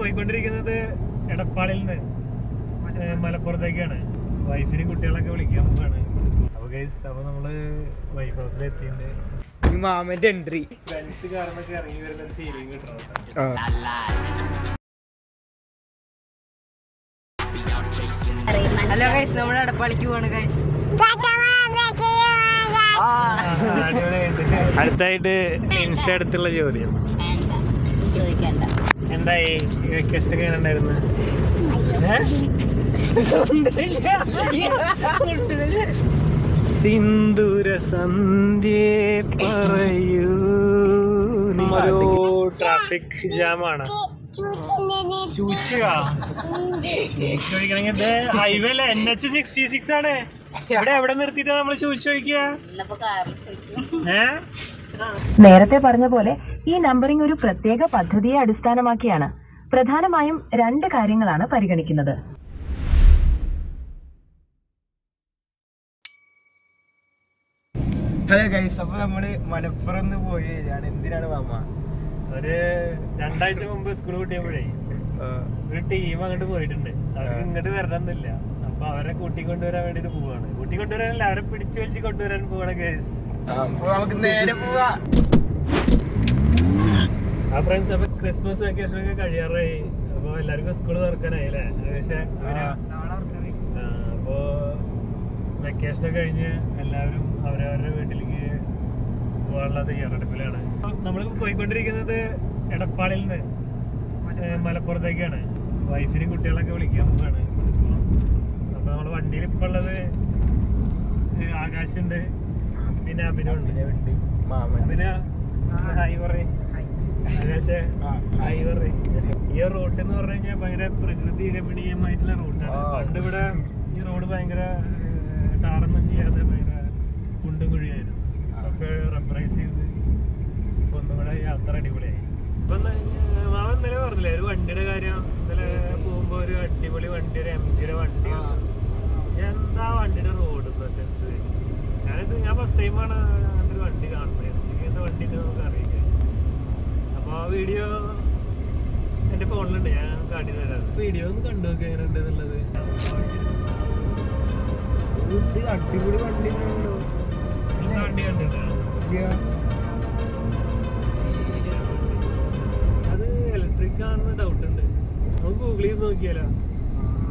പോയിക്കൊണ്ടിരിക്കുന്നത് എടപ്പാളിൽ നിന്ന്. മലപ്പുറത്തേക്കാണ്. വൈഫിനും കുട്ടികളൊക്കെ വിളിക്കാൻ പോവാണ് അപ്പൊ ഗൈസ് അപ്പൊ നമ്മൾ വൈഫ് ഹൗസിൽ എത്തിയിട്ടുണ്ട്. മാമന്റെ എൻട്രി ഫ്രണ്ട്സ് കാരണമൊക്കെ ഇറങ്ങി വരുന്ന സീലിംഗ് കിട്ടണം ഹലോ ഗൈസ് നമ്മൾ എടപ്പാളിക്ക് പോവാണ് ഗൈസ് അടുത്തായിട്ട് ഇൻസ്റ്റ അടുത്തുള്ള ചോദ്യം ചോദിക്കണ്ട. എന്തായി? വെക്കേഷൻ എങ്ങനെ ഉണ്ടായിരുന്നു? സിന്ദൂര സന്ധ്യേ പറയൂ. ട്രാഫിക് ജാമാണ് ചോദിക്കണെങ്കിൽ ഹൈവേ അല്ലേ? എൻ എച്ച് സിക്സ്റ്റി സിക്സ് ആണ്. ഇവിടെ എവിടെ നിർത്തിയിട്ടാ നമ്മൾ ചോദിച്ചു കഴിക്കുക ഏഹ് നേരത്തെ പറഞ്ഞ പോലെ ഈ നമ്പറിംഗ് ഒരു പ്രത്യേക പദ്ധതിയെ അടിസ്ഥാനമാക്കിയാണ്. പ്രധാനമായും രണ്ട് കാര്യങ്ങളാണ് പരിഗണിക്കുന്നത്. ഹലോ ഗൈസ് അപ്പൊ നമ്മൾ മലപ്പുറം പോയി വരികയാണ് എന്തിനാണ് മാമ? ഒരു രണ്ടാഴ്ച മുമ്പ് സ്കൂൾ കൂട്ടിയപ്പോഴേ ഒരു ടീം അങ്ങോട്ട് പോയിട്ടുണ്ട്. അവർക്ക് ഇങ്ങോട്ട് വരണമെന്നില്ല. അപ്പൊ അവരെ കൂട്ടിക്കൊണ്ടുവരാൻ വേണ്ടിട്ട് പോവാണ്. കൂട്ടിക്കൊണ്ടുവരാനല്ല അവരെ പിടിച്ചു വലിച്ച് കൊണ്ടുവരാൻ പോവാണ് കേസ് അപ്പൊ നമുക്ക് നേരെ പോവാ. ആ ഫ്രണ്ട്സ് അപ്പൊ ക്രിസ്മസ് വെക്കേഷൻ ഒക്കെ കഴിയാറായി. അപ്പൊ എല്ലാവർക്കും സ്കൂൾ തുറക്കാനായി അല്ലേ? അപ്പോ വെക്കേഷൻ ഒക്കെ കഴിഞ്ഞ് എല്ലാവരും അവരവരുടെ വീട്ടിലേക്ക് പോകാനുള്ള തയ്യാറെടുപ്പിലാണ്. നമ്മൾ പോയിക്കൊണ്ടിരിക്കുന്നത് എടപ്പാളിൽ നിന്ന് മലപ്പുറത്തേക്കാണ്. വൈഫിനും കുട്ടികളൊക്കെ വിളിക്കാൻ പോവാണ്. അപ്പൊ നമ്മുടെ വണ്ടിയിൽ ഇപ്പൊ ഉള്ളത് ആകാശുണ്ട്. പിന്നെ ഹായ് പറയ്. ഹായ്. ഈ റൂട്ട് എന്ന് പറഞ്ഞു കഴിഞ്ഞാൽ ഭയങ്കര പ്രകൃതി രമണീയമായിട്ടുള്ള റൂട്ടാണ്. പണ്ട് ഇവിടെ ഈ റോഡ് ഭയങ്കര ടാറൊന്നും ചെയ്യാതെ ഭയങ്കര കുണ്ടും കുഴിയായിരുന്നു. ഒക്കെ റബ്ബറൈസ് ചെയ്ത് ഇപ്പൊ ഒന്നും കൂടെ യാത്ര അടിപൊളിയായി. ഇപ്പൊ മാമൻ ഇന്നലെ പറഞ്ഞില്ലേ ഒരു വണ്ടിയുടെ കാര്യം. ഇന്നലെ പോകുമ്പോ ഒരു അടിപൊളി വണ്ടി ഒരു എം ജിയുടെ വണ്ടി എന്താ വണ്ടിയുടെ റോഡ് പ്രസൻസ്? ഞാനിത് ഞാൻ ഫസ്റ്റ് ടൈമാണ് അങ്ങനത്തെ ഒരു വണ്ടി കാണുന്നത്. എം വണ്ടി നമുക്ക് അറിയിക്കാം അപ്പോൾ ആ വീഡിയോ എന്റെ ഫോണിലുണ്ട് ഞാൻ കാട്ടി തരാം. വീഡിയോ ഒന്ന് കണ്ടു നോക്കി എങ്ങനെ ഉണ്ട് എന്നുള്ളത് ഇത് അടിപൊളി വണ്ടി വണ്ടി കണ്ടിട്ടാ അത് ഇലക്ട്രിക് ആണെന്ന് ഡൗട്ട് ഉണ്ട്. നമുക്ക് ഗൂഗിളിൽ ചെയ്ത് നോക്കിയാലോ?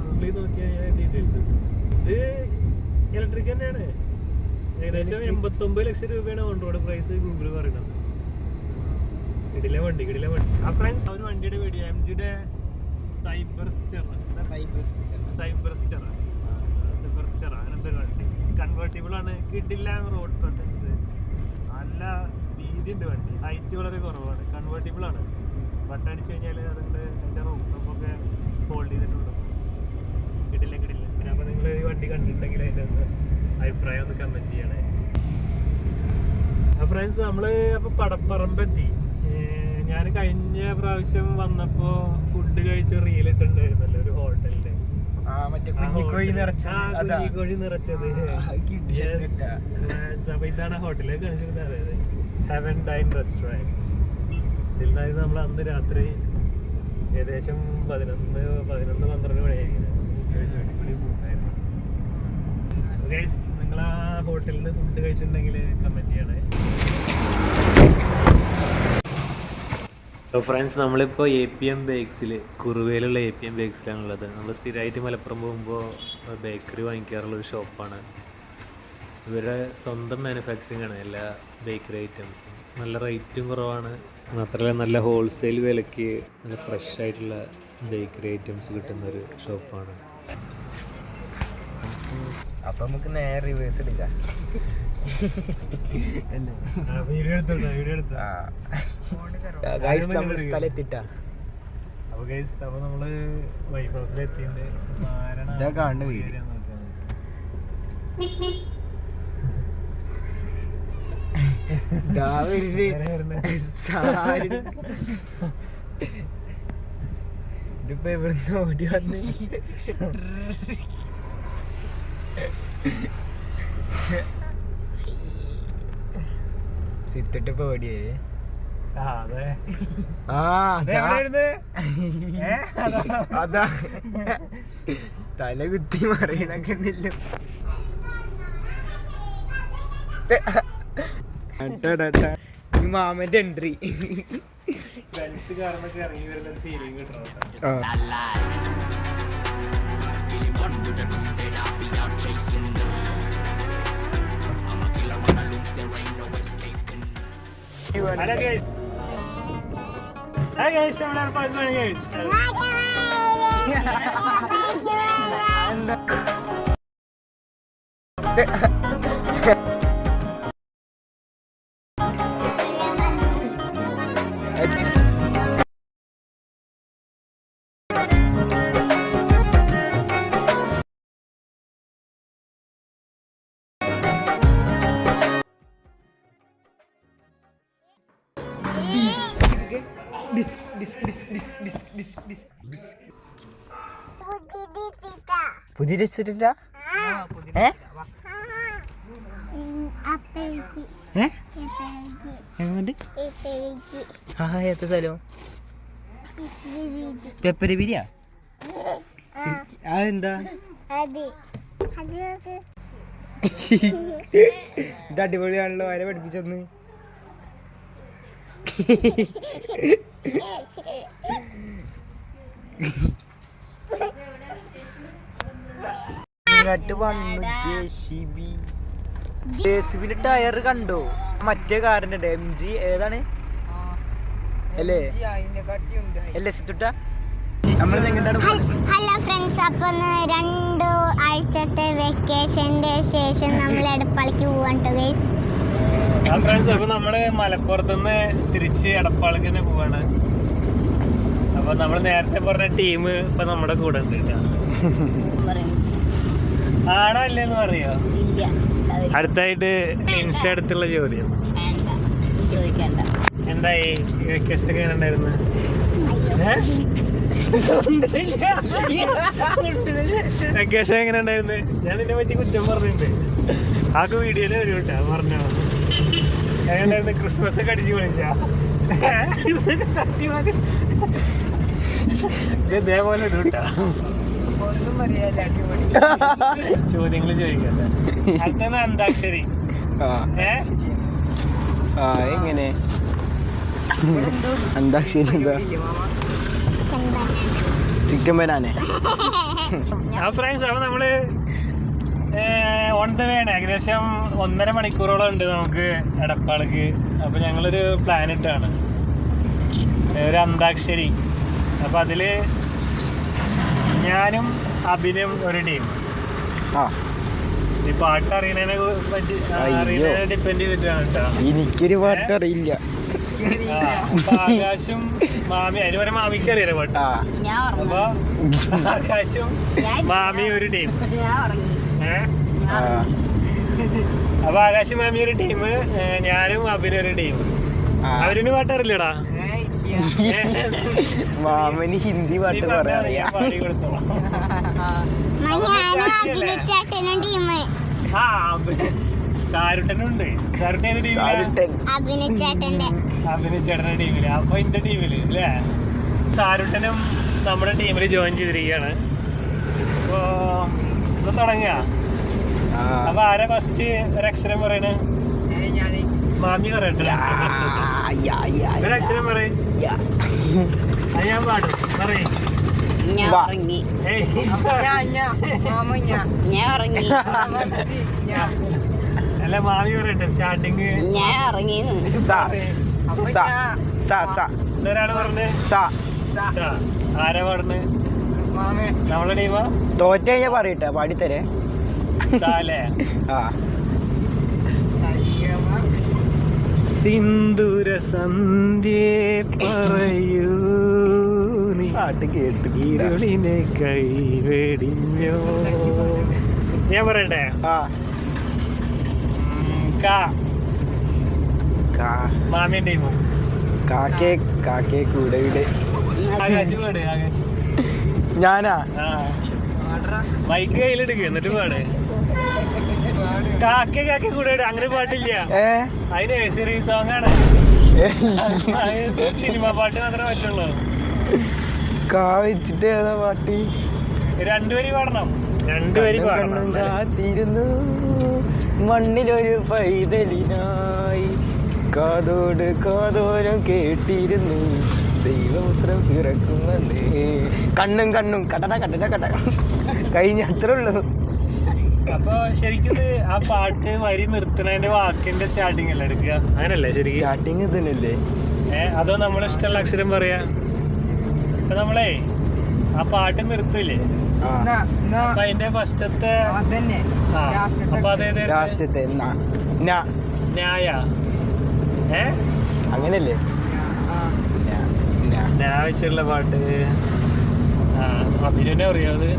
ഗൂഗിളിൽ നോക്കിയാൽ ഡീറ്റെയിൽസ് ഇത് ഇലക്ട്രിക് തന്നെയാണ്. ഏകദേശം എൺപത്തൊമ്പത് ലക്ഷം രൂപയാണ് ഓൺ റോഡ് പ്രൈസ് ഗൂഗിൾ പറയുന്നത്. ഇടിലെ വണ്ടി ഇടിലെ വണ്ടി. ആ ഫ്രണ്ട്സ് ഒരു വണ്ടിയുടെ വീഡിയോ എം ജിയുടെ Cyberster Cyberster. Cyberster Cyberster അങ്ങനത്തെ ഒരു വണ്ടി. കൺവേർട്ടിബിൾ ആണ്. കിടില്ല റോഡ് പ്രസൻസ് നല്ല വീതി ഉണ്ട് വണ്ടി. ഹൈറ്റ് വളരെ കുറവാണ്. കൺവേർട്ടിബിൾ ആണ്. ബട്ടൺ അടിച്ചു കഴിഞ്ഞാൽ അതുകൊണ്ട് അതിന്റെ റൂഫ് ടോപ്പൊക്കെ ഫോൾഡ് ചെയ്തിട്ടുണ്ട് കിടില്ല കിടില്ല പിന്നെ അപ്പോൾ നിങ്ങൾ ഈ വണ്ടി കണ്ടിട്ടുണ്ടെങ്കിൽ അതിന്റെ അഭിപ്രായം ഒന്ന് കമന്റ് ചെയ്യണേ അപ്പോൾ ഫ്രണ്ട്സ് നമ്മൾ അപ്പോൾ പടപ്പറമ്പെത്തി ഞാൻ കഴിഞ്ഞ പ്രാവശ്യം വന്നപ്പോൾ ഫുഡ് കഴിച്ച് റീൽ ഇട്ടുണ്ടായിരുന്നല്ലോ ഒരു ഹോട്ടലിൽ കുഞ്ഞിക്കോഴി നിറച്ചത്. അപ്പൊ ഇതാണ് ഹോട്ടലിൽ കാണിച്ചത് അതായത് ഹെവൻ ഡൈൻ റെസ്റ്റോറന്റ് ഇതിൽ നമ്മൾ അന്ന് രാത്രി ഏകദേശം പതിനൊന്ന് പതിനൊന്ന് പന്ത്രണ്ട് മണിയായിരിക്കും നിങ്ങൾ ആ ഹോട്ടലിൽ നിന്ന് ഫുഡ് കഴിച്ചിട്ടുണ്ടെങ്കിൽ കമന്റ് ചെയ്യണേ. അപ്പോൾ ഫ്രണ്ട്സ് നമ്മളിപ്പോൾ എ പി എം ബേക്സിൽ കുറുവയിലുള്ള എ പി എം ബേക്സിലാണുള്ളത് നമ്മൾ സ്ഥിരമായിട്ട് മലപ്പുറം പോകുമ്പോൾ ബേക്കറി വാങ്ങിക്കാറുള്ള ഒരു ഷോപ്പാണ് ഇവരുടെ സ്വന്തം മാനുഫാക്ചറിങ് ആണ് എല്ലാ ബേക്കറി ഐറ്റംസും നല്ല റേറ്റും കുറവാണ്. മാത്രമല്ല നല്ല ഹോൾസെയിൽ വിലയ്ക്ക് നല്ല ഫ്രഷ് ആയിട്ടുള്ള ബേക്കറി ഐറ്റംസ് കിട്ടുന്ന ഒരു ഷോപ്പാണ് അപ്പൊ നമുക്ക് നേരെ റിവേഴ്സ് എടുക്കാം. സ്ഥലത്തിട്ടാ. ഗൈസ് വൈഫ് ഹൗസിൽ എത്തിയിട്ടുണ്ട്. ഇതാ കാണുന്ന വീട്. ഇതിപ്പോ എവിടുന്ന് ഓടി വന്ന്? സിത്തിട്ട് പേടിയേ അതെ. തല കുത്തി മറിയണൊക്കെ ഉണ്ടല്ലോ. ഈ മാമന്റെ എൻട്രി ഇറങ്ങി വരുന്ന സീലിംഗ് ഫീലിംഗ് കിട്ടണം ഹലോ ഗൈസ് ഹായ് ഗൈസ് നമ്മുടെ അടുപ്പാണ് ഗൈസ് പുതിയ രസിട്ടാ ഏ? ഏ? എങ്ങോട്ട് ആ എത്ര സ്ഥലം? പെപ്പരി ബിരിയാ? അതെന്താ? ഇത് അടിപൊളിയാണല്ലോ ആരെ പഠിപ്പിച്ചൊന്ന്? ഇങ്ങോട്ട് വന്നു J C B. J C ബിന്റെ tyre കണ്ടോ? മറ്റേ കാറിന്റെ എം ജി ഏതാണ്? അല്ലേ? അല്ലേ സിത്തുട്ട? ഹലോ ഫ്രണ്ട്സ് അപ്പൊ രണ്ടു ആഴ്ചത്തെ വെക്കേഷന്റെ ശേഷം നമ്മൾ എടപ്പാളിക്ക് പോവാൻ ഗൈസ് ആ ഫ്രണ്ട്സ് അപ്പൊ നമ്മൾ മലപ്പുറത്തുനിന്ന് തിരിച്ച് എടപ്പാളിക്ക് തന്നെ പോവാണ്. അപ്പൊ നമ്മൾ നേരത്തെ പറഞ്ഞ ടീം ഇപ്പൊ നമ്മുടെ കൂടെ ഉണ്ട് കേട്ടോ പറയും? ആണോ അല്ലേന്ന് പറയോ അടുത്തായിട്ട് ഇൻസ്റ്റ അടുത്തുള്ള ചോദ്യം. എന്തായി? വെക്കേഷൻ ഒക്കെ ഉണ്ടായിരുന്നു വെക്കേഷൻ എങ്ങനെ ഉണ്ടായിരുന്നു ഞാൻ നിന്നെ പറ്റി കുറ്റം പറഞ്ഞിട്ടുണ്ട്. ആക്ക് വീഡിയോയിൽ വരും കേട്ടോ പറഞ്ഞോ എങ്ങനെ ഉണ്ടായിരുന്നു ക്രിസ്മസ് ഒക്കെ അടിച്ചു പൊളിച്ചാ. ഇതേപോലെ ഒരു കേട്ടോ. ചോദ്യങ്ങൾ ചോദിക്കട്ടെ. അടുത്തത് അന്താക്ഷരി. ആ എങ്ങനെ? അന്താക്ഷരി എന്താ? Chicken banana. ആ ഫ്രണ്ട്സ് അപ്പൊ നമ്മൾ ഓൺ ദ വേണം ഏകദേശം ഒന്നര മണിക്കൂറോളം ഉണ്ട് നമുക്ക് എടപ്പാളിക്ക്. അപ്പൊ ഞങ്ങളൊരു പ്ലാൻ ഇട്ടാണ്. ഒരു അന്താക്ഷരി. അപ്പൊ അതിൽ ഞാനും അഭിനും ഒരു ടീം ആ. ഈ പാട്ട് അറിയണതിനെ പറ്റി അറിയണേനെ ഡിപ്പെൻഡ് ചെയ്തിട്ടാണ് കേട്ടോ. എനിക്കൊരു പാട്ട് അറിയില്ല അപ്പൊ ആകാശും മാമി അതിന് പറയാൻ മാമിക്ക് അറിയാലോ പാട്ട്. ഞാൻ അപ്പൊ ആകാശും മാമി ഒരു ടീം അപ്പൊ ആകാശും മാമി ഒരു ടീം ഞാനും അഭിനയ ഒരു ടീം. അവരിന് പാട്ടറില്ലടാ മാമന് ഹിന്ദി പാട്ട് പറയാ അറിയാം. പാടി കൊടുത്തോ? സാരുട്ടനുണ്ട്. സാരുട്ടൻ ഏത് ടീമിലാ സാരുട്ടൻ. അഭിനച്ചേട്ടന്റെ ടീമിൽ അപ്പൊ എന്റെ ടീമിൽ അല്ലേ സാരുട്ടനും നമ്മുടെ ടീമിൽ ജോയിൻ ചെയ്തിരിക്കുകയാണ് അപ്പൊ ഇത് തുടങ്ങുക ആ. അപ്പൊ ആരാ ഫസ്റ്റ് ഒരക്ഷരം പറയണേ? മാമി പറയട്ടെ ഒരു അക്ഷരം പറയണ ആ, പറയട്ടെ ഒരു അക്ഷരം പറയും. യാ. അത് ഞാൻ പാടും. പറയേ. ഞാൻ. ഉറങ്ങി. ഞാൻ ഉറങ്ങി. അല്ല മാമി പറയട്ടെ സ്റ്റാർട്ടിങ്. ഞാൻ ഉറങ്ങിന്ന്. സ, സ, സ, സ, ഒരാൾ പറഞ്ഞേ? സ. സ. ആരാ പാടുന്നത് നമ്മളെ ടീമാ? തോറ്റ കഴിഞ്ഞാ പറയട്ടെ പാടിത്തരേ. സാലേ ആ. സിന്ദൂര സന്ധ്യേ പറയൂ. പാട്ട് കേട്ട്. ഇരുളിനെ കൈവെടിഞ്ഞോ? ഞാൻ പറയട്ടെ? ആ. കാ. മാമിയും ടീമും? കാക്കേ കാക്കേ കൂടെ ഇവിടെ. ഞാനാ? മൈക്ക് കയ്യിലെടുക്കുക എന്നിട്ട് പാട്. കാക്ക കാക്ക കൂടെ. അങ്ങനെ പാട്ടില്ല. അതിന് അത് നഴ്സറി സോങ് ആണ്. സിനിമ പാട്ട് മാത്രമേ പറ്റുള്ളൂ. കാ വെച്ചിട്ട് ഏതാ പാട്ട്? രണ്ടുപേരി പാടണം. രണ്ടുപേരി പാടണം. കാത്തിരുന്നു. മണ്ണിലൊരു പൈതലിനായി കാതോട് കാതോരം കേട്ടിരുന്നു. ദൈവപുത്രം പിറക്കുന്നല്ലേ കണ്ണും കണ്ണും കടട കടട കട കഴിഞ്ഞ അത്ര ഉള്ളൂ അപ്പൊ ശരിക്കും ആ പാട്ട് വരി നിർത്തണതിന്റെ വാക്കിന്റെ സ്റ്റാർട്ടിംഗ് അല്ലേ എടുക്കുക? അങ്ങനല്ലേ ശരിക്കും? സ്റ്റാർട്ടിങ് തന്നെയല്ലേ അതോ നമ്മളെ ഇഷ്ടമുള്ള അക്ഷരം പറയാ? അപ്പൊ നമ്മളെ ആ പാട്ട് നിർത്തില്ലേ? അപ്പൊ അതിന്റെ ഫസ്റ്റത്തെ ആ അപ്പൊ അതേത് ലാസ്റ്റത്തെ ന്യായ. ഏ? അങ്ങനല്ലേ? വെച്ചുള്ള പാട്ട്. ആ അഭിനനെ അറിയാം അത്?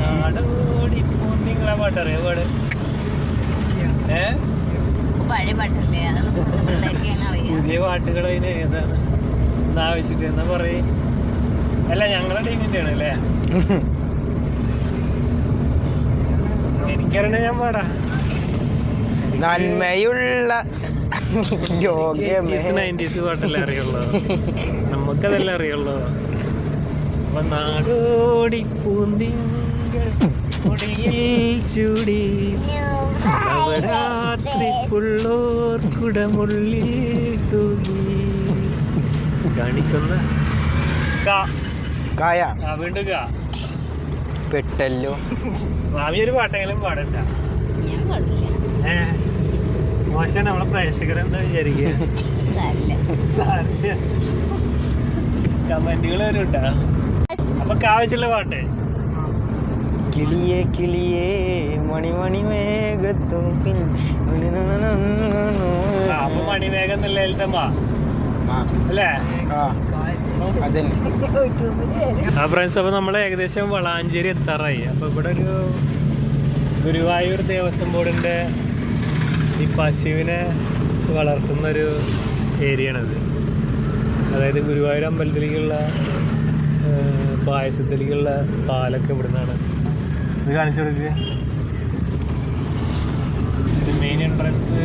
നാടോടി പൂന്തിങ്ങളെ പാട്ട് അറിയാം പാട്? ഏ? പുതിയ പാട്ടുകൾ അതിന് ഏതാണ്? എന്നാ വെച്ചിട്ട് എന്നാ പറയ്? അല്ല ഞങ്ങളെ ടീമിന്റെ ആണ് അല്ലേ? എനിക്കറിയണ ഞാൻ പാടാ. നന്മയുള്ള നയന്റീസ് പാട്ടല്ലേ അറിയുള്ളൂ. നമുക്കതല്ലേ അറിയുള്ളൂ. അപ്പൊ നാടോടി പൂന്തിങ്കൾ ചൂടി. നവരാത്രി പുള്ളോർ കുടമുള്ളിൽ തൂങ്ങി. കാണിക്കുന്ന കാ കായ. ആ വീണ്ടും കാ. പെട്ടല്ലോ. മാമി ഒരു പാട്ടെങ്കിലും പാടണ്ട. ഞാൻ പാടില്ല. ഏ മോശമാണ് നമ്മളെ പ്രേക്ഷകരെന്താ വിചാരിക്കുക കമന്റുകൾ വരും കേട്ടാ അപ്പൊ കാവശ്യമുള്ള പാട്ട്. കിളിയെ കിളിയെ മണിമണി മേഘത്തും അപ്പൊ മണിമേഘം എന്നുള്ള മാ അല്ലേ? ആ. ഫ്രണ്ട്സ് അപ്പൊ നമ്മൾ ഏകദേശം വളാഞ്ചേരി എത്താറായി. അപ്പൊ ഇവിടെ ഒരു ഗുരുവായൂർ ദേവസ്വം ബോർഡിന്റെ ഈ പശുവിനെ വളർത്തുന്ന ഒരു ഏരിയ ആണത് അതായത് ഗുരുവായൂർ അമ്പലത്തിലേക്കുള്ള പായസത്തിലേക്കുള്ള പാലൊക്കെ ഇവിടുന്നാണ്. ഇത് കാണിച്ചു കൊടുക്കുക മെയിൻ എൻട്രൻസ്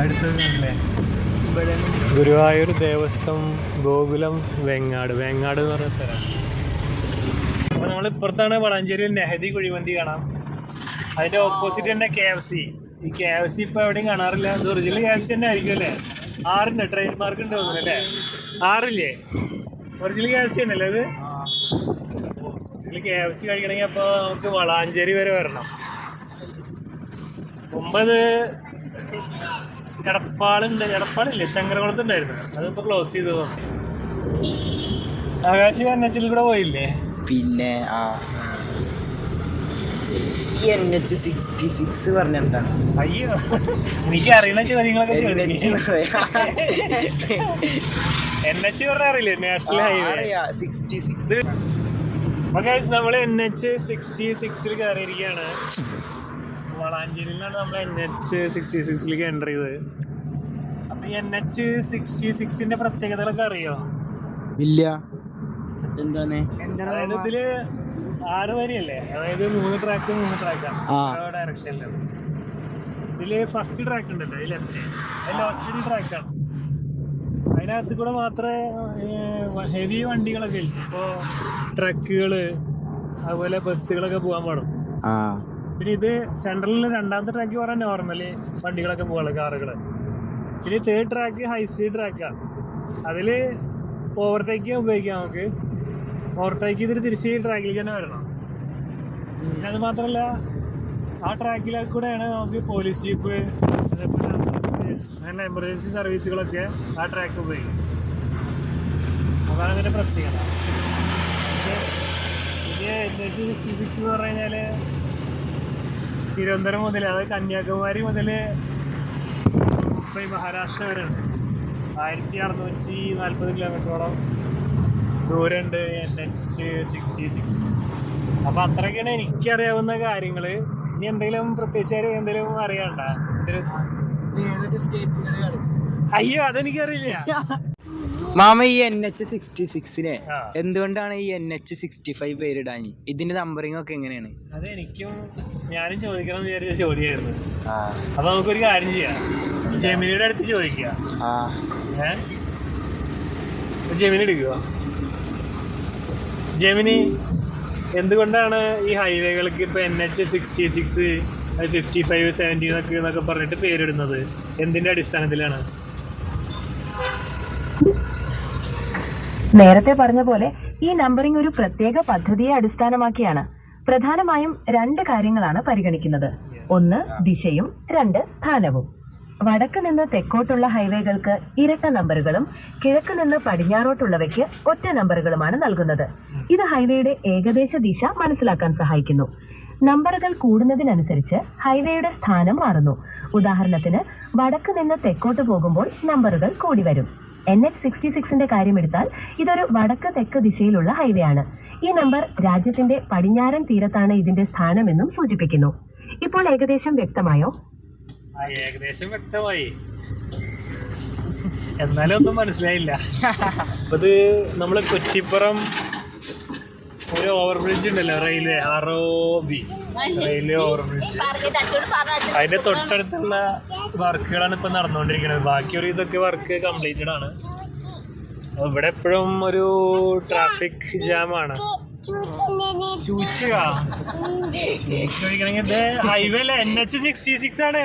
അടുത്തല്ലേ ഗുരുവായൂർ ദേവസ്വം ഗോകുലം വെങ്ങാട്. വെങ്ങാട് എന്ന് പറഞ്ഞ സ്ഥലമാണ് അപ്പൊ നമ്മൾ ഇപ്പുറത്താണ് വളാഞ്ചേരിയിൽ നെഹദി കുഴിമന്തി കാണാം. അതിന്റെ ഓപ്പോസിറ്റ് തന്നെ കെ എഫ് സി ഈ കെ എഫ് സി ഇപ്പൊ എവിടെയും കാണാറില്ല. ഒറിജിനൽ കെ എഫ് സി തന്നെ ആയിരിക്കും അല്ലേ? ആറുണ്ട്. ട്രേഡ് മാർക്ക് ഉണ്ട് തോന്നുന്നു അല്ലേ? ആറില്ലേ? ഒറിജിനൽ കെ എഫ് സി തന്നെയല്ലേ ഇത് ഇതിൽ കെ എഫ് സി കഴിക്കണമെങ്കിൽ അപ്പോൾ നമുക്ക് വളാഞ്ചേരി വരെ വരണം. മുമ്പത് എടപ്പാളുണ്ട് എടപ്പാളില്ലേ? ചങ്ങരകുളത്തുണ്ടായിരുന്നു. അതിപ്പോ ക്ലോസ് ചെയ്തു. ആകാശ് എൻ എച്ചിൽ കൂടെ പോയില്ലേ? പിന്നെ ആ. എൻ എച്ച് സിക്സ്റ്റി സിക്സ് പറഞ്ഞെന്താണ് അയ്യോ. എനിക്ക് അറിയണ ചോദ്യങ്ങളൊക്കെ എൻ എച്ച് പറഞ്ഞ അറിയില്ലേ? National highway sixty six. നമ്മൾ എൻ എച്ച് സിക്സ്റ്റി സിക്സിൽ കയറിയിരിക്കുകയാണ് വളാഞ്ചേരിയിൽ നിന്നാണ് നമ്മൾ എൻ എച്ച് സിക്സ്റ്റി സിക്സിലേക്ക് എന്റർ ചെയ്തത്. അപ്പൊ എൻ എച്ച് സിക്സ്റ്റി സിക്സിന്റെ പ്രത്യേകതകളൊക്കെ അറിയോ? ഇല്ല. എന്താണ്? അതായത് ഇതിൽ ആറ് വരിയല്ലേ? അതായത് മൂന്ന് ട്രാക്ക് മൂന്ന് ട്രാക്കാണ് ഡയറക്ഷൻ ഡയറക്ഷനിലാണ് ഇതിൽ ഫസ്റ്റ് ട്രാക്ക് ഉണ്ടല്ലോ ഈ ലെഫ്റ്റ് അത് ലാസ്റ്റ് ട്രാക്കാണ് അതിനകത്ത് കൂടെ മാത്രമേ ഹെവി വണ്ടികളൊക്കെ ഇല്ല? ഇപ്പോൾ ട്രക്കുകൾ അതുപോലെ ബസ്സുകളൊക്കെ പോകാൻ പാടും. ആ. പിന്നെ ഇത് സെൻട്രലിൽ രണ്ടാമത്തെ ട്രാക്ക് പറയാൻ നോർമലി വണ്ടികളൊക്കെ പോകാനുള്ള കാറുകൾ പിന്നെ തേർഡ് ട്രാക്ക് ഹൈ സ്പീഡ് ട്രാക്കാണ് അതിൽ ഓവർടേക്ക് ഉപയോഗിക്കാം നമുക്ക്. ഓവർടേക്ക് ചെയ്തിട്ട് തിരിച്ച് ട്രാക്കിലേക്ക് തന്നെ വരണം. പിന്നെ അത് മാത്രമല്ല ആ ട്രാക്കിലൊക്കെ കൂടെയാണ് നമുക്ക് പോലീസ് ജീപ്പ് അതേപോലെ ആംബുലൻസ് അങ്ങനെ എമർജൻസി സർവീസുകളൊക്കെ ആ ട്രാക്ക് ഉപയോഗിക്കും. അതാണ് അതിന്റെ പ്രത്യേകത. പിന്നെ എൻ എച്ച് സിക്സ്റ്റി സിക്സ് എന്ന് പറഞ്ഞു കഴിഞ്ഞാൽ തിരുവനന്തപുരം മുതൽ അതായത് കന്യാകുമാരി മുതൽ ഈ മഹാരാഷ്ട്ര വരെ ഉണ്ട്. ആയിരത്തി അറുന്നൂറ്റി നാൽപ്പത് കിലോമീറ്ററോളം ദൂരമുണ്ട് എൻ എച്ച് സിക്സ്റ്റി സിക്സ് അപ്പോൾ അത്രയൊക്കെയാണ് എനിക്കറിയാവുന്ന കാര്യങ്ങൾ ഇനി എന്തെങ്കിലും പ്രത്യേകിച്ച് എന്തെങ്കിലും അറിയണ്ട അയ്യോ അതെനിക്കറിയില്ല. മാമ ഈ എൻ എച്ച് സിക്സ്റ്റി സിക്സിനെ എന്തുകൊണ്ടാണ് ഈ എൻ എച്ച് സിക്സ്റ്റി ഫൈവ് പേരിടാൻ ഇതിന്റെ നമ്പറിംഗ് ഒക്കെ എങ്ങനെയാണ്? അതെനിക്കും ഞാനും ചോദിക്കണം എന്ന് വിചാരിച്ച ചോദ്യമായിരുന്നു. അപ്പൊ നമുക്കൊരു കാര്യം ചെയ്യാം. ജെമിനിയുടെ അടുത്ത് ചോദിക്കുക. ആ. ഏ? ജെമിനി എടുക്കുക ജെമിനി എന്തുകൊണ്ടാണ് ഈ ഹൈവേകൾക്ക് ഇപ്പൊ N H sixty six fifty five seventy എന്നൊക്കെ എന്നൊക്കെ പറഞ്ഞിട്ട് പേരിടുന്നത്? എന്തിന്റെ അടിസ്ഥാനത്തിലാണ്? നേരത്തെ പറഞ്ഞ പോലെ ഈ നമ്പറിംഗ് ഒരു പ്രത്യേക പദ്ധതിയെ അടിസ്ഥാനമാക്കിയാണ്. പ്രധാനമായും രണ്ട് കാര്യങ്ങളാണ് പരിഗണിക്കുന്നത്. ഒന്ന് ദിശയും. രണ്ട് സ്ഥാനവും. വടക്ക് നിന്ന് തെക്കോട്ടുള്ള ഹൈവേകൾക്ക് ഇരട്ട നമ്പറുകളും കിഴക്ക് നിന്ന് പടിഞ്ഞാറോട്ടുള്ളവയ്ക്ക് ഒറ്റ നമ്പറുകളുമാണ് നൽകുന്നത്. ഇത് ഹൈവേയുടെ ഏകദേശ ദിശ മനസ്സിലാക്കാൻ സഹായിക്കുന്നു. നമ്പറുകൾ കൂടുന്നതിനനുസരിച്ച് ഹൈവേയുടെ സ്ഥാനം മാറുന്നു. ഉദാഹരണത്തിന് വടക്ക് നിന്ന് തെക്കോട്ട് പോകുമ്പോൾ നമ്പറുകൾ കൂടി വരും. എൻ എച്ച് സിക്സ്റ്റി സിക്സിന്റെ കാര്യമെടുത്താൽ ഇതൊരു വടക്ക് തെക്ക് ദിശയിലുള്ള ഹൈവേ ആണ്. ഈ നമ്പർ രാജ്യത്തിന്റെ പടിഞ്ഞാറൻ തീരത്താണ് ഇതിന്റെ സ്ഥാനമെന്നും സൂചിപ്പിക്കുന്നു. ഇപ്പോൾ ഏകദേശം വ്യക്തമായോ? ആ ഏകദേശം വ്യക്തമായി. എന്നാലും ഒന്നും മനസ്സിലായില്ല. അത് ഇത് നമ്മൾ കുറ്റിപ്പുറം ഒരു ഓവർ ബ്രിഡ്ജ് ഉണ്ടല്ലോ railway R O B railway over bridge അതിന്റെ തൊട്ടടുത്തുള്ള വർക്കുകളാണ് ഇപ്പൊ നടന്നുകൊണ്ടിരിക്കുന്നത്. ബാക്കി ഒരു ഇതൊക്കെ വർക്ക് കംപ്ലീറ്റഡ് ആണ്. ഇവിടെ എപ്പോഴും ഒരു ട്രാഫിക് ജാം ആണ്. ചൂച്ചുക ചൂച്ച് കഴിക്കണമെങ്കിൽ ഇത് ഹൈവേ അല്ലേ? എൻ എച്ച് സിക്സ്റ്റി സിക്സ് ആണ്.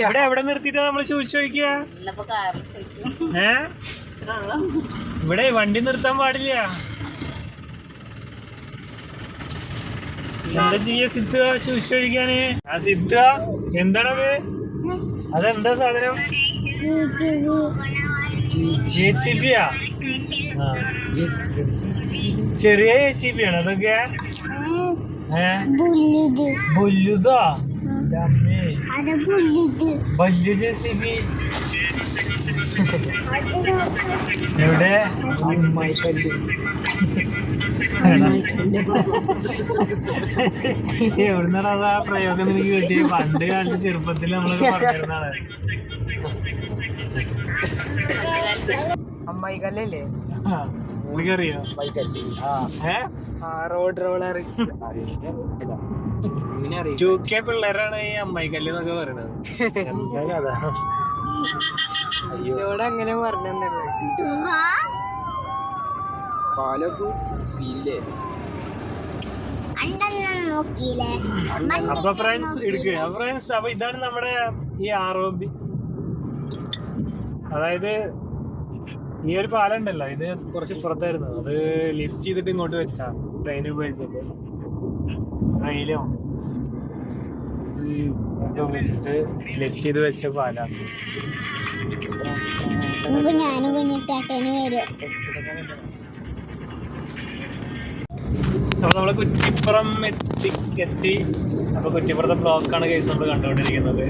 ഇവിടെ എവിടെ നിർത്തിയിട്ടാ നമ്മൾ കാറിൽ പോയിക്കും. ഏ? ഇവിടെ വണ്ടി നിർത്താൻ പാടില്ല. എന്താ ചെയ്യ സിദ്ധ? ചൂച്ച് കഴിക്കാന് ആ സിദ്ധ എന്താണത് അതെന്താ സാധനം? ബിയാ? ചെറിയ ആണ് അതൊക്കെ? ബുല്ലുതാ. വലിയ ജെ സി ബി. എവിടെ? എവിടുന്നാണ് അത് ആ പ്രയോഗം എനിക്ക് കിട്ടിയത് പണ്ട് കാലത്ത് ചെറുപ്പത്തിൽ നമ്മളൊക്കെ പറഞ്ഞിരുന്നാണ് അമ്മായി കല്ലല്ലേ നിനക്കറിയോ? Road roller. ടു കെ പിള്ളേരാണ് ഈ അമ്മായിക്കല്ല് എന്നൊക്കെ പറയണത്. അയ്യോടെ അങ്ങനെ പറഞ്ഞല്ലേ പാലൊക്കെ നോക്കിയില്ലേ? അപ്പൊ ഫ്രണ്ട്സ് എടുക്കുക ഫ്രണ്ട്സ് അപ്പൊ ഇതാണ് നമ്മുടെ ഈ ആർ ഒ ബി അതായത് ഈ ഒരു പാലം ഉണ്ടല്ലോ ഇത് കുറച്ച് പുറത്തായിരുന്നു അത് ലിഫ്റ്റ് ചെയ്തിട്ട് ഇങ്ങോട്ട് വെച്ചാ ട്രെയിൻ ഉപയോഗിച്ചിട്ട് ട്രെയിനോ ഉപയോഗിച്ചിട്ട് ലിഫ്റ്റ് ചെയ്ത് വെച്ച പാലാണ്. ഞാനും കുഞ്ഞിച്ചാട്ടന് വരും. അപ്പൊ നമ്മൾ കുറ്റിപ്പുറം എത്തി എത്തി. അപ്പൊ കുറ്റിപ്പുറത്തെ ബ്ലോക്കാണ് കേസ് നമ്മൾ കണ്ടുകൊണ്ടിരിക്കുന്നത്.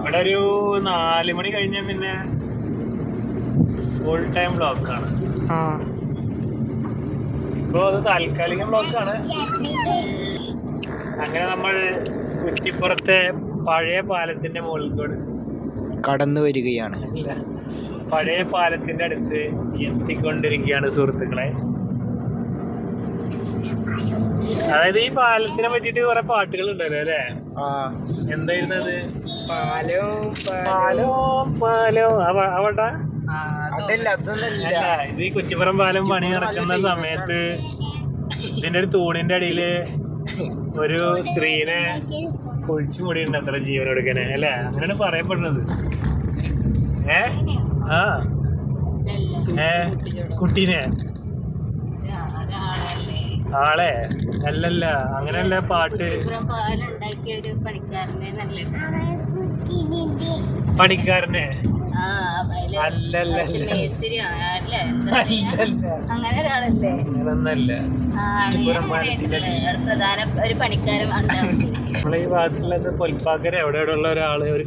ഇവിടെ ഒരു നാല് മണി കഴിഞ്ഞ പിന്നെ ഫുൾ ടൈം ബ്ലോക്കാണ്. ആ. ഇപ്പൊ അത് താൽക്കാലിക ബ്ലോക്കാണ്. അങ്ങനെ നമ്മൾ കുറ്റിപ്പുറത്തെ പഴയ പാലത്തിന്റെ മുകളിലൂടെ കടന്നു വരികയാണ്. പഴയ പാലത്തിന്റെ അടുത്ത് എത്തിക്കൊണ്ടിരിക്കുകയാണ് സുഹൃത്തുക്കളെ. അതായത് ഈ പാലത്തിനെ പറ്റിട്ട് കുറെ പാട്ടുകൾ ഉണ്ടല്ലോ അല്ലേ? ആ. എന്തായിരുന്നത് പാലോ പാലോ പാലോ അവട്ടാ അതല്ല അതൊന്നല്ല അല്ല ഇത് ഈ കുറ്റിപ്പുറം പാലം പണി നടക്കുന്ന സമയത്ത് ഇതിന്റെ ഒരു തൂണിന്റെ അടിയിൽ ഒരു സ്ത്രീനെ കുഴിച്ചു മുടിയുണ്ട് അത്ര ജീവനൊടുക്കനെ അല്ലേ? അങ്ങനെയാണ് പറയപ്പെടുന്നത്. ഏ? ആ. ഏ? കുട്ടീനെ. ആളെ? അല്ലല്ല അങ്ങനെയല്ല പാട്ട്. പണിക്കാരനെ. പ്രധാന ഒരു പണിക്കാരൻ നമ്മളെ ഈ ഭാഗത്തുള്ളത് പൊൽപ്പാക്കര. എവിടെ എവിടെ ഉള്ള ഒരാൾ ഒരു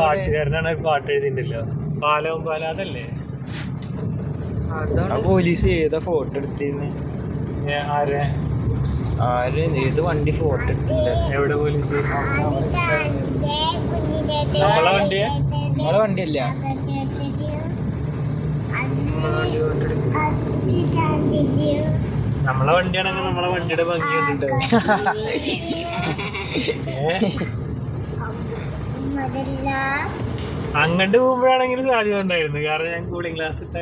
പാട്ടുകാരനാണ് ഒരു പാട്ട് എഴുതിണ്ടല്ലോ പാലവും പാലം അതല്ലേ? പോലീസ് ഏതാ ഫോട്ടോ എടുത്തിന്ന്? ഏ, ആരെ? ആര്? ഏത് വണ്ടി ഫോട്ടോ എടുത്തില്ല? എവിടെ പോലീസ് നമ്മളെ വണ്ടി? നമ്മളെ വണ്ടിയല്ല നമ്മളെ വണ്ടിയാണെങ്കിൽ നമ്മളെ വണ്ടിയുടെ ഭംഗി കണ്ടിട്ടുണ്ടാവും. അതല്ല അങ്ങോട്ട് പോകുമ്പോഴാണെങ്കിൽ സാധ്യത ഉണ്ടായിരുന്നു. കാരണം ഞാൻ കൂളിംഗ് ഗ്ലാസ് ഇട്ട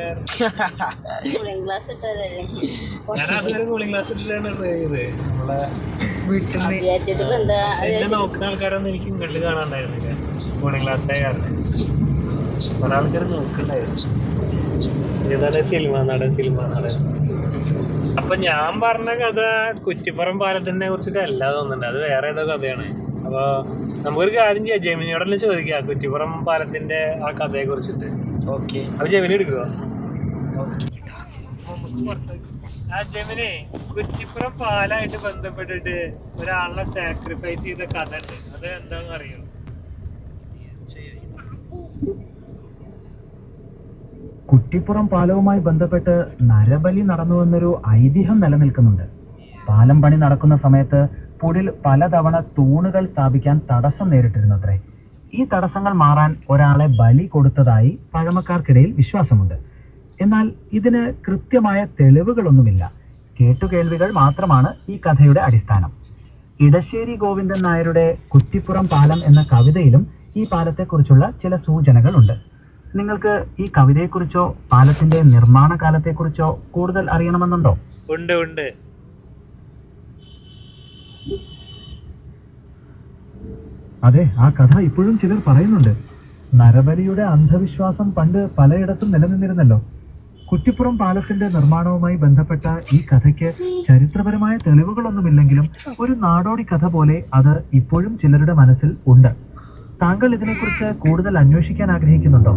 കൂളിംഗ് ഗ്ലാസ് ഇട്ടതല്ലേ? ഞാൻ അതുവരെ കൂളിംഗ് ഗ്ലാസ് ഇട്ടിട്ടാണ് ഡ്രൈവ് ചെയ്തത്. നമ്മളെ നോക്കുന്ന ആൾക്കാരൊന്നും എനിക്ക് ഇങ്ങോട്ട് കാണാണ്ടായിരുന്നില്ല. കൂളിംഗ് ഗ്ലാസ് ആയ കാരണം. പല ആൾക്കാർ നോക്കണ്ടായിരുന്നു. ഏതാണ് സിനിമ നടൻ സിനിമ നടൻ. അപ്പൊ ഞാൻ പറഞ്ഞ കഥ കുറ്റിപ്പുറം പാലത്തിനെ കുറിച്ചിട്ടല്ല തോന്നുന്നുണ്ട്. അത് വേറെ ഏതോ കഥയാണ്. അപ്പൊ നമുക്കൊരു കാര്യം ചെയ്യാം. ജെമിനിയോട് തന്നെ ചോദിക്കാം. കുറ്റിപ്പുറം പാലത്തിന്റെ ആ കഥയെ കുറിച്ചിട്ട് ഓക്കെ. അത് ജെമിനി എടുക്കുക ആ ജെമിനി കുറ്റിപ്പുറം പാലായിട്ട് ബന്ധപ്പെട്ടിട്ട് ഒരാളെ സാക്രിഫൈസ് ചെയ്ത കഥ ഉണ്ട്. അത് എന്താണെന്ന് അറിയോ? കുറ്റിപ്പുറം പാലവുമായി ബന്ധപ്പെട്ട് നരബലി നടന്നുവെന്നൊരു ഐതിഹ്യം നിലനിൽക്കുന്നുണ്ട്. പാലം പണി നടക്കുന്ന സമയത്ത് പുടിൽ പലതവണ തൂണുകൾ സ്ഥാപിക്കാൻ തടസ്സം നേരിട്ടിരുന്നത്രേ. ഈ തടസ്സങ്ങൾ മാറാൻ ഒരാളെ ബലി കൊടുത്തതായി പഴമക്കാർക്കിടയിൽ വിശ്വാസമുണ്ട്. എന്നാൽ ഇതിന് കൃത്യമായ തെളിവുകളൊന്നുമില്ല. കേട്ടുകേൾവികൾ മാത്രമാണ് ഈ കഥയുടെ അടിസ്ഥാനം. ഇടശ്ശേരി ഗോവിന്ദൻ നായരുടെ കുറ്റിപ്പുറം പാലം എന്ന കവിതയിലും ഈ പാലത്തെക്കുറിച്ചുള്ള ചില സൂചനകളുണ്ട്. നിങ്ങൾക്ക് ഈ കവിതയെക്കുറിച്ചോ പാലത്തിന്റെ നിർമ്മാണ കാലത്തെക്കുറിച്ചോ കൂടുതൽ അറിയണമെന്നുണ്ടോ? ഉണ്ട് ഉണ്ട്. അതെ ആ കഥ ഇപ്പോഴും ചിലർ പറയുന്നുണ്ട്. നരബലിയുടെ അന്ധവിശ്വാസം പണ്ട് പലയിടത്തും നിലനിന്നിരുന്നല്ലോ. കുറ്റിപ്പുറം പാലത്തിന്റെ നിർമ്മാണവുമായി ബന്ധപ്പെട്ട ഈ കഥയ്ക്ക് ചരിത്രപരമായ തെളിവുകളൊന്നുമില്ലെങ്കിലും ഒരു നാടോടി കഥ പോലെ അത് ഇപ്പോഴും ചിലരുടെ മനസ്സിൽ ഉണ്ട്. താങ്കൾ ഇതിനെക്കുറിച്ച് കൂടുതൽ അന്വേഷിക്കാൻ ആഗ്രഹിക്കുന്നുണ്ടോ?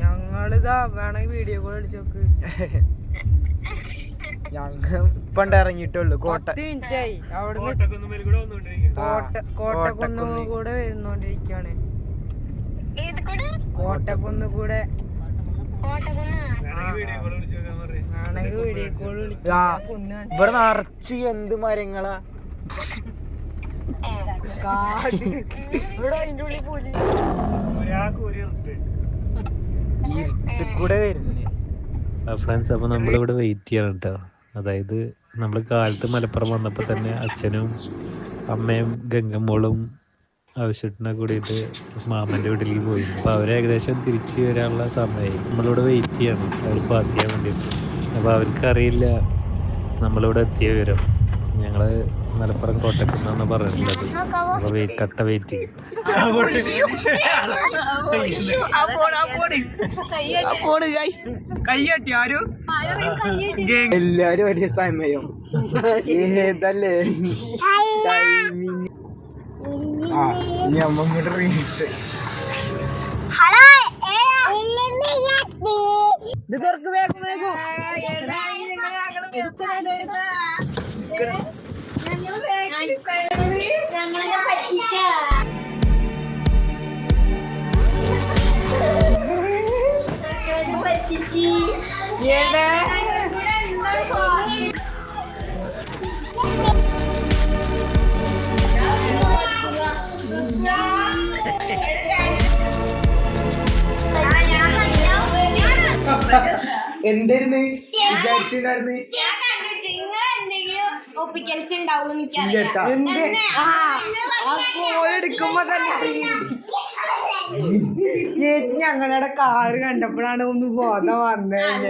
ഞങ്ങളിതാ വേണമെങ്കിൽ വീഡിയോ കോൾ അടിച്ചോക്ക് ഞങ്ങൾ ഇപ്പണ്ട് ഇറങ്ങിയിട്ടുള്ളൂ കോട്ട. മിനിറ്റ് ആയി അവിടുന്ന് കോട്ടക്കുന്ന്. കൂടെ വരുന്നോണ്ടിരിക്കാണ്. ഏത് കൂടെ? കോട്ടക്കുന്ന് കൂടെ. ഇവിടെ നിറച്ച് എന്ത് മരങ്ങളാ? ഇവിടെ അതിന്റെ ഉള്ളിൽ പോലി ഒരാൾക്ക് ഒരു ഇരുട്ട്. ഇരുട്ട് കൂടെ വരുന്നേ ഫ്രണ്ട്സ് അപ്പൊ നമ്മളിവിടെ വെയിറ്റ് ചെയ്യണം കേട്ടോ അതായത് നമ്മൾ കാലത്ത് മലപ്പുറം വന്നപ്പോൾ തന്നെ അച്ഛനും അമ്മയും ഗംഗമ്മോളും ആവശ്യത്തിനെ കൂടിയിട്ട് മാമന്റെ വീട്ടിലേക്ക് പോയി. അപ്പോൾ അവരേകദേശം ഏകദേശം തിരിച്ച് വരാനുള്ള സമയമായി നമ്മളിവിടെ വെയിറ്റ് ചെയ്യണം. അവർ പാസ് ചെയ്യാൻ വേണ്ടിയിട്ട്. അപ്പോൾ അവർക്കറിയില്ല നമ്മളിവിടെ എത്തിയ വിവരം. ഞങ്ങൾ മലപ്പുറം കോട്ടക്കുന്നാന്ന് പറഞ്ഞിട്ടുള്ളത്. അപ്പോൾ വെയിറ്റ് കട്ട വെയിറ്റ് കയ്യട്ടി ആരും? എല്ലാരും ഒരേ സമയം. ഏതല്ലേ? ടൈമിങ് ആ ഞമ്മങ്ങോട്ട് റീച്ച് ഹലോ എലിമിയാത്തി ഇത് തുറക്ക് വേഗം വേഗം. ഞങ്ങളെ പറ്റിച്ച. പറ്റിച്ച്. ഏടെ എന്തായിരുന്നു വിചാരിച്ചിട്ടുണ്ടായിരുന്നു ഒപ്പിക്കൽസ് ഉണ്ടാവും എടുക്കുമ്പോ തന്നെ ചേച്ചി ഞങ്ങളുടെ കാറ് കണ്ടപ്പോഴാണ് ഒന്ന് ബോധം വന്നത്